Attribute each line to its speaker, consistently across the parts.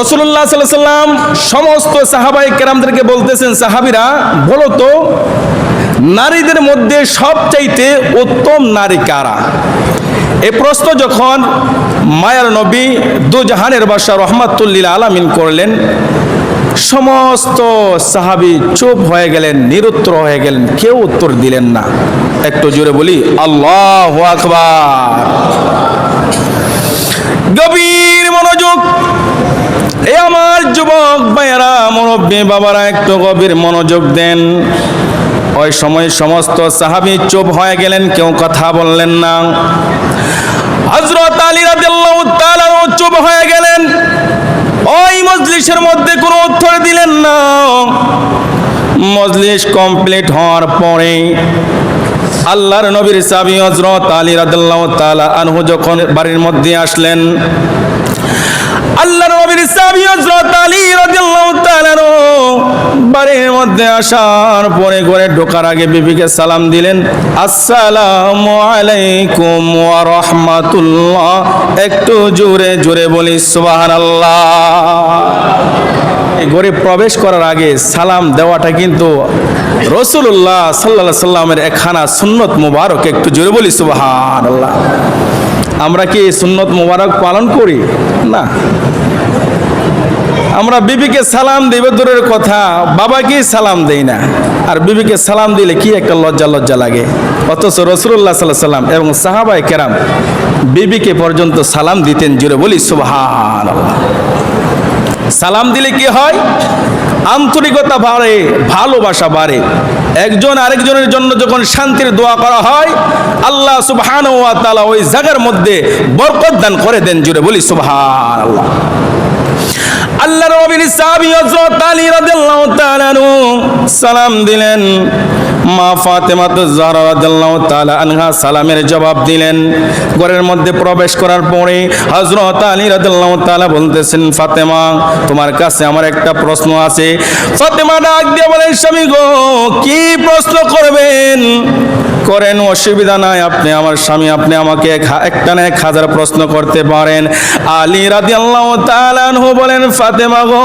Speaker 1: রসুল্লাহ সাল্লাম সমস্ত সাহাবাই কেরামদেরকে বলতেছেন, সাহাবিরা, বলো তো, নারীদের মধ্যে সবচাইতে উত্তম নারী কারা? এ প্রশ্ন যখন মায়ার নবী দুজাহানের বাসা রহমাতুল্লিল আলামিন করলেন, সমস্ত সাহাবি চুপ হয়ে গেলেন, নিরুত্তর হয়ে গেলেন, কেউ উত্তর দিলেন না। একটু জোরে বলি, আল্লাহ আকবার। গভীর মনোযোগ এ আমার যুবক ভাইয়েরা, মুরব্বী বাবারা, একটু গভীর মনোযোগ দেন। ওই সময় সমস্ত সাহাবি চুপ হয়ে গেলেন, কেউ কথা বললেন না। হজরত আলী রাদিয়াল্লাহু তাআলা চুপ হয়ে গেলেন। ওই মজলিসের মধ্যে কোনো উত্তর দিলেন না। মজলিস কমপ্লিট হওয়ার পরে আল্লাহর নবীর সাবি হজরত আলী রাদিয়াল্লাহু তাআলা আনহু যখন বাড়ির মধ্যে আসলেন আল্লাহর নবীর সাহাবী হযরত আলী রাদিয়াল্লাহু তাআলা বাড়ির মধ্যে আসার পরে ঘরে ঢোকার আগে বিবিকে সালাম দিলেন, আসসালামু আলাইকুম ওয়া রাহমাতুল্লাহ। একটু জোরে জোরে বলি, সুবহানাল্লাহ। ঘরে প্রবেশ করার আগে সালাম দেওয়াটা কিন্তু রসুল্লাহ সাল্লাহ সাল্লামের একখানা সুন্নত মুবারক। একটু জোরে বলি, সুবহানাল্লাহ। আমরা কি সুন্নত মুবারক পালন করি? না। আমরা বিবিকে সালাম দেব দূরের কথা। বাবাকে সালাম দেই না। আর বিবিকে সালাম দিলে কি একটা লজ্জা লজ্জা লাগে? অথচ রসুল্লাহ সাল্লাহ সাল্লাম এবং সাহাবাই কেরাম বিবিকে পর্যন্ত সালাম দিতেন জুড়ে বলি সুবহান সালাম দিলে কি হয়? আন্তরিকতা বাড়ে, ভালোবাসা বাড়ে। একজন আরেকজনের জন্য যখন শান্তির দোয়া করা হয়, আল্লাহ সুবহান ওই জায়গার মধ্যে বরকত দান করে দেন, জুড়ে বলি সুবহান আল্লাহ আল্লাহ রবিন সাহাবী হযরত আলী রাদিয়াল্লাহু তাআলা সালাম দিলেন। মা ফাতেমা তো জাহরা তাআলা আনহা সালামের জবাব দিলেন। ঘরের মধ্যে প্রবেশ করার পরে হযরত আলী রাদিয়াল্লাহু বলতেছেন, ফাতেমা, তোমার কাছে আমার একটা প্রশ্ন আছে। ফাতেমা ডাক দিয়ে বলেন, স্বামী গো, কি প্রশ্ন করবেন? করেন, অসুবিধা নাই। আপনি আমার স্বামী, আপনি আমাকে এক- একটা না এক হাজার প্রশ্ন করতে পারেন। আলী রাদি আল্লাহ তালানহু বলেন, ফাতেমা গো,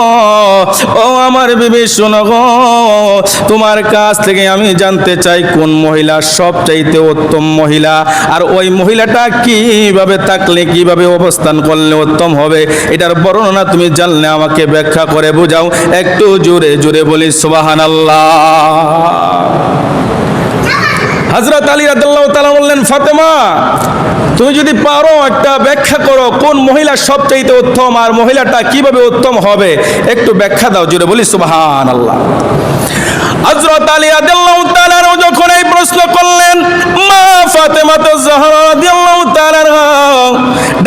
Speaker 1: ও আমার বিবি, শোনো গো, তোমার কাছ থেকে আমি জানতে চাই কোন মহিলা সবচাইতে উত্তম মহিলা। আর ওই মহিলাটা কীভাবে থাকলে, কীভাবে অবস্থান করলে উত্তম হবে, এটার বর্ণনা তুমি জানলে আমাকে ব্যাখ্যা করে বোঝাও। একটু জোরে জোরে বলি সুবাহান হজরত আলী রাদিয়াল্লাহু তাআলা বললেন, ফাতেমা, তুমি যদি পারো একটা ব্যাখ্যা করো, কোন মহিলা সবচাইতে উত্তম আর মহিলাটা কীভাবে উত্তম হবে? একটু ব্যাখ্যা দাও জুড়ে বলি, সুবহানাল্লাহ। হযরত আলী রাদিয়াল্লাহু তাআলা যখন এই প্রশ্ন করলেন, মা ফাতেমা তো রাদিয়াল্লাহু তাআলা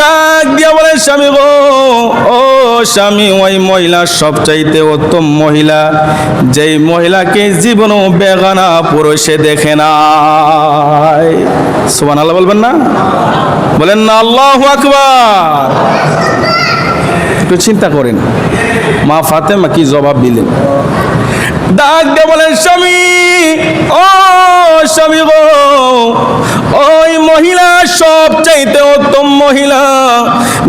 Speaker 1: ডাক দিয়া বলে স্বামী গো, ও স্বামী ওই মহিলা সবচাইতে উত্তম মহিলা। যেই মহিলাকে জীবনও বেগানা পুরুষে দেখে নাই। সুবহানাল্লাহ বলবেন না? বলেন না, আল্লাহু আকবার। একটু চিন্তা করেন। মা ফাতেমা কি জবাব দিলেন? ডাক দিয়ে বলেন, স্বামী, ও স্বামী গো, ওই মহিলা সব চাইতে উত্তম মহিলা।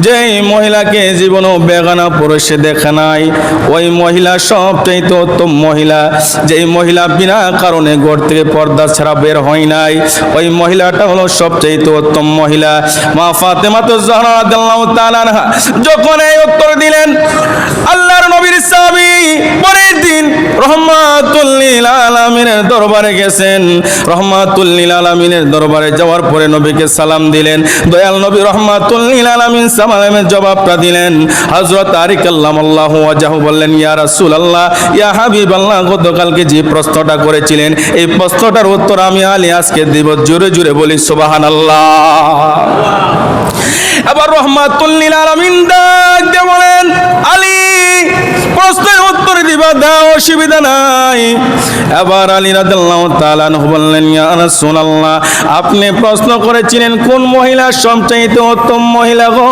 Speaker 1: যেই মহিলাকে জীবনও বেগানা পুরুষে দেখা নাই, ওই মহিলা সবটাই তো উত্তম মহিলা। যেই মহিলা বিনা কারণে ঘর থেকে পর্দা ছাড়া বের হয় নাই, ওই মহিলাটা হলো সবচাইতে উত্তম মহিলা। মা ফাতেমা তো জহরা যখন এই উত্তর দিলেন আল্লাহর দরবারে গেছেন। রহমাতুল লিল আলামিনের দরবারে যাওয়ার পরে নবীকে সালাম দিলেন। দয়াল নবী রহমাতুল লিল আলামিন সালামের জবাবটা দিলেন। হযরত আরিক আল্লাহু ওয়াজাহু বললেন, ইয়া রাসূলুল্লাহ, ইয়া হাবিবাল্লাহ, গতকালকে যে প্রশ্নটা করেছিলেন, এই প্রশ্নটার উত্তর আমি আলী আজকে দিব। জোরে জোরে বলি, সুবহানাল্লাহ। এবার রহমাতুল্লিল আলামিন ডাক বলেন, আলী প্রশ্নের উত্তর দিবা, দাও অসুবিধা নাই। এবার আলী রাদিয়াল্লাহু তাআলা বললেন, ইয়া রাসূলুল্লাহ, আপনি প্রশ্ন করেছিলেন, কোন মহিলা সবচাইতে উত্তম মহিলা গো?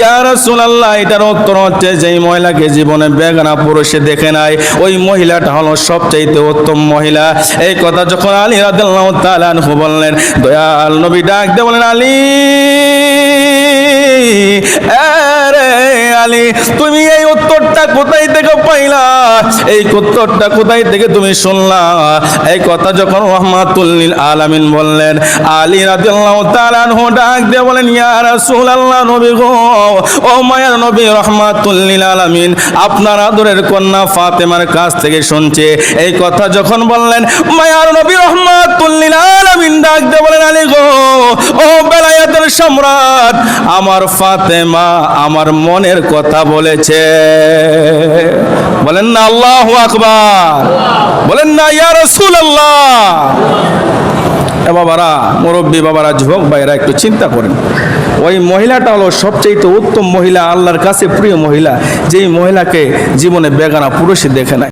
Speaker 1: ইয়া রাসূলুল্লাহ, এটার উত্তর হচ্ছে যেই মহিলাকে জীবনে বেগানা পুরুষে দেখে নাই, ওই মহিলাটা হলো সবচাইতে উত্তম মহিলা। এই কথা যখন আলী রাদিয়াল্লাহু তাআলা বললেন, দয়াল নবী ডাক দিয়ে বলেন আলী আলী তুমি এই উত্তরটা কোথায় থেকে পাইলা? এই উত্তরটা কোথায় থেকে তুমি শুনলা? এই কথা যখন রহমাতুল্লিল আলামিন বললেন, আলী রাদিয়াল্লাহু তাআলা আনহু ডাক দিয়ে বলেন, ইয়া রাসূলুল্লাহ নবী গো, ও মায়ার নবী রহমাতুল্লিল আলামিন, আপনার আদরের কন্যা ফাতেমার কাছ থেকে শুনছে। এই কথা যখন বললেন, মায়ার নবী রহমাতুল্লিল আলামিন ডাক দিয়ে বলেন, আলী গো, ও বেলায়েতের সম্রাট, আমার ফাতেমা, আমার মনের কথা বলেছে। বলেন না, আল্লাহ আকবার। বলেন না, ইয়া রসুল এ বাবারা, মুরব্বী বাবারা, যুবক ভাইরা একটু চিন্তা করেন। ওই মহিলাটা হলো সবচেয়ে উত্তম মহিলা, আল্লাহর কাছে প্রিয় মহিলা। যেই মহিলাকে জীবনে বেগানা পুরুষই দেখে নাই।